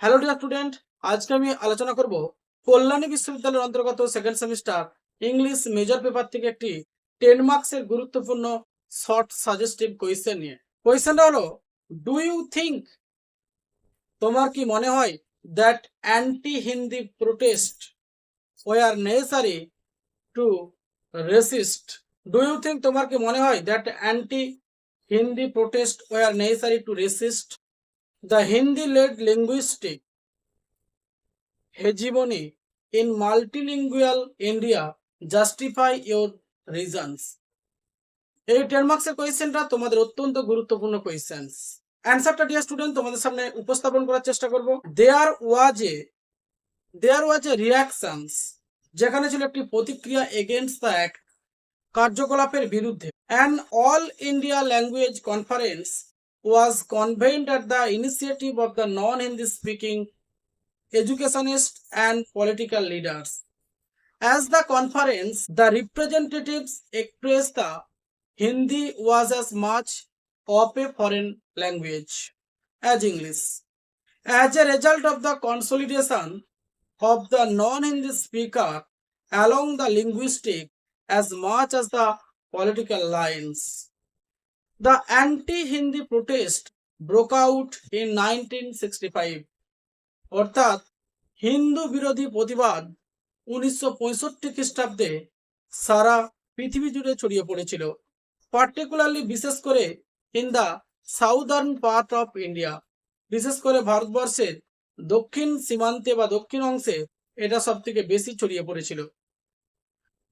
Hello dear student আজকে আমি আলোচনা করব কল্যাণী বিশ্ববিদ্যালয়ের অন্তর্গত second semester English major paper থেকে একটি টেন মার্কসের গুরুত্বপূর্ণ শর্ট সাজেস্টিভ কোয়েশ্চেন নিয়ে। কোয়েশ্চেনটা হলো ডু ইউ থিঙ্ক তোমার কি মনে হয় that anti Hindi protest were necessary to resist do you think তোমার কি মনে হয় that anti Hindi protest were necessary to resist The Hindi-led linguistic hegemony in multilingual India justify your reasons. এই ten মার্কসের কোয়েশ্চেনটা তোমাদের অত্যন্ত গুরুত্বপূর্ণ কোয়েশ্চেন্স অ্যান্সারটা ডিয়ার স্টুডেন্ট তোমাদের সামনে উপস্থাপন করার চেষ্টা করব। দেয়ার ওয়াজ এ দেয়ার ওয়াজ এ রিয়াকশনস যেখানে ছিল একটি প্রতিক্রিয়া এগেনস্ট দ্য অ্যাক্ট কার্যকলাপের বিরুদ্ধে। An all India language conference was convened at the initiative of the non-Hindi speaking educationists and political leaders. As the conference, the representatives expressed the Hindi was as much of a foreign language as English. As a result of the consolidation of the non-Hindi speaker along the linguistic as much as the political lines. The anti-Hindi protest broke out in 1965 অর্থাৎ হিন্দু বিরোধী প্রতিবাদ উনিশশো পঁয়ষট্টি খ্রিস্টাব্দে সারা পৃথিবী জুড়ে ছড়িয়ে পড়েছিল। পার্টিকুলারলি বিশেষ করে in the southern part of India বিশেষ করে ভারতবর্ষের দক্ষিণ সীমান্তে বা দক্ষিণ অংশে এটা সব থেকে বেশি ছড়িয়ে পড়েছিল।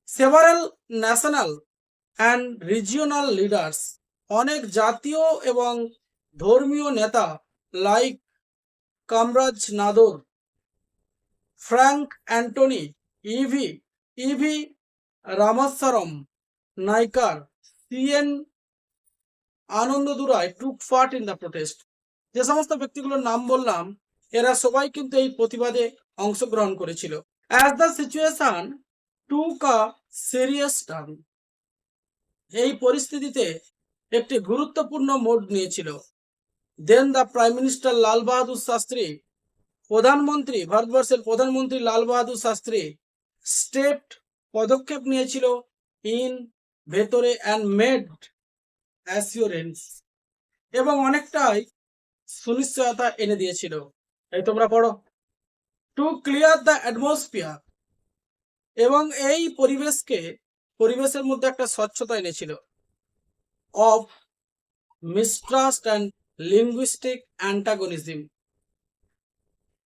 Several national and regional leaders অনেক জাতীয় এবং ধর্মীয় নেতা like Kamaraj Nadar, Frank Anthony, EV EV Ramasamy Naicker, CN Annadurai took part in the protest যে সমস্ত ব্যক্তিগুলোর নাম বললাম, এরা সবাই কিন্তু এই প্রতিবাদে অংশগ্রহণ করেছিল। As the situation took a serious turn এই পরিস্থিতিতে একটি গুরুত্বপূর্ণ মোড নিয়েছিল। Then the prime minister Lal Bahadur Shastri প্রধানমন্ত্রী, ভারতবর্ষের প্রধানমন্ত্রী লাল বাহাদুর শাস্ত্রী স্টেপ পদক্ষেপ নিয়েছিল ইন ভেতরে অ্যান্ড মেড অ্যাসিওরেন্স এবং অনেকটাই সুনিশ্চয়তা এনে দিয়েছিল। এই তোমরা পড়ো। টু ক্লিয়ার দ্য অ্যাটমসফিয়ার এবং এই পরিবেশকে, পরিবেশের মধ্যে একটা স্বচ্ছতা এনেছিল। Of mistrust and linguistic antagonism.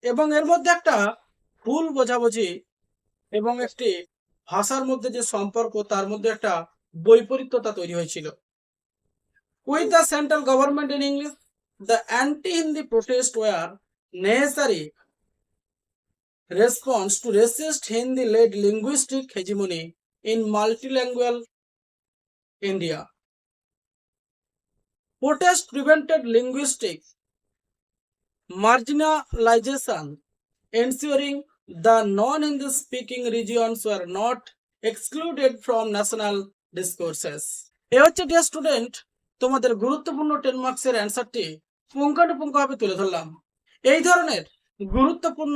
এবং এর মধ্যে একটা ভুল বোঝাবুঝি এবং একটি ভাষার মধ্যে যে সম্পর্ক, তার মধ্যে একটা বৈপরীত্যতা তৈরি হয়েছিল। With the central government in English the anti Hindi protest were necessary response to resist Hindi led linguistic hegemony in multilingual India Protest prevented linguistic marginalization, ensuring the non-Hindi speaking regions were not excluded from national discourses. এ হচ্ছে dear student তোমাদের গুরুত্বপূর্ণ ten মার্কসের অ্যান্সারটি পুঙ্খানুপুঙ্খভাবে তুলে ধরলাম এই ধরনের গুরুত্বপূর্ণ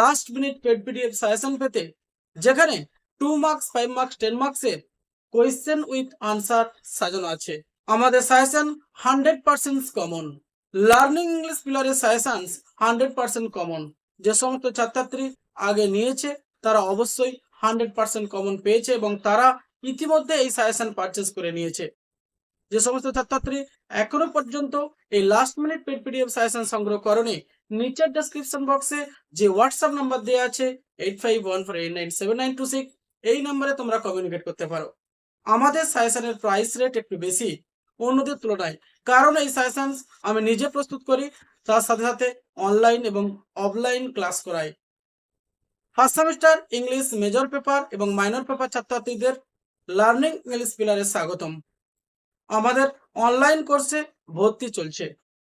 last minute paid PDF suggestion পেতে যেখানে two marks five marks ten মার্কসের কোয়েশ্চেন উইথ আনসার সাজানো আছে আমাদের suggestion hundred percent common learning English পিলারের সাজেশনস হান্ড্রেড পার্সেন্ট কমন যে সমস্ত ছাত্রছাত্রী আগে নিয়েছে, তারা অবশ্যই হান্ড্রেড পার্সেন্ট কমন পেয়েছে এবং তারা ইতিমধ্যে এই সাজেশন পারচেস করে নিয়েছে। যে সমস্ত ছাত্রছাত্রী এখনও পর্যন্ত এই last minute paid PDF suggestion সংগ্রহ করনি, নিচের ডেসক্রিপশন বক্সে যে হোয়াটসঅ্যাপ নাম্বার দেওয়া আছে eight five one four eight nine seven nine two six এই নাম্বারে তোমরা কমিউনিকেট করতে পারো আমাদের সাজেশনের প্রাইস রেট একটু বেশি অন্যদের তুলনায়। কারণ এই সাজেশনস আমি নিজে প্রস্তুত করি, তার সাথে সাথে অনলাইন এবং অফলাইন ক্লাস করাই। First semester English major paper এবং মাইনর পেপার ছাত্রছাত্রীদের লার্নিং ইংলিশ পিলারে স্বাগতম। আমাদের অনলাইন কোর্সে ভর্তি চলছে।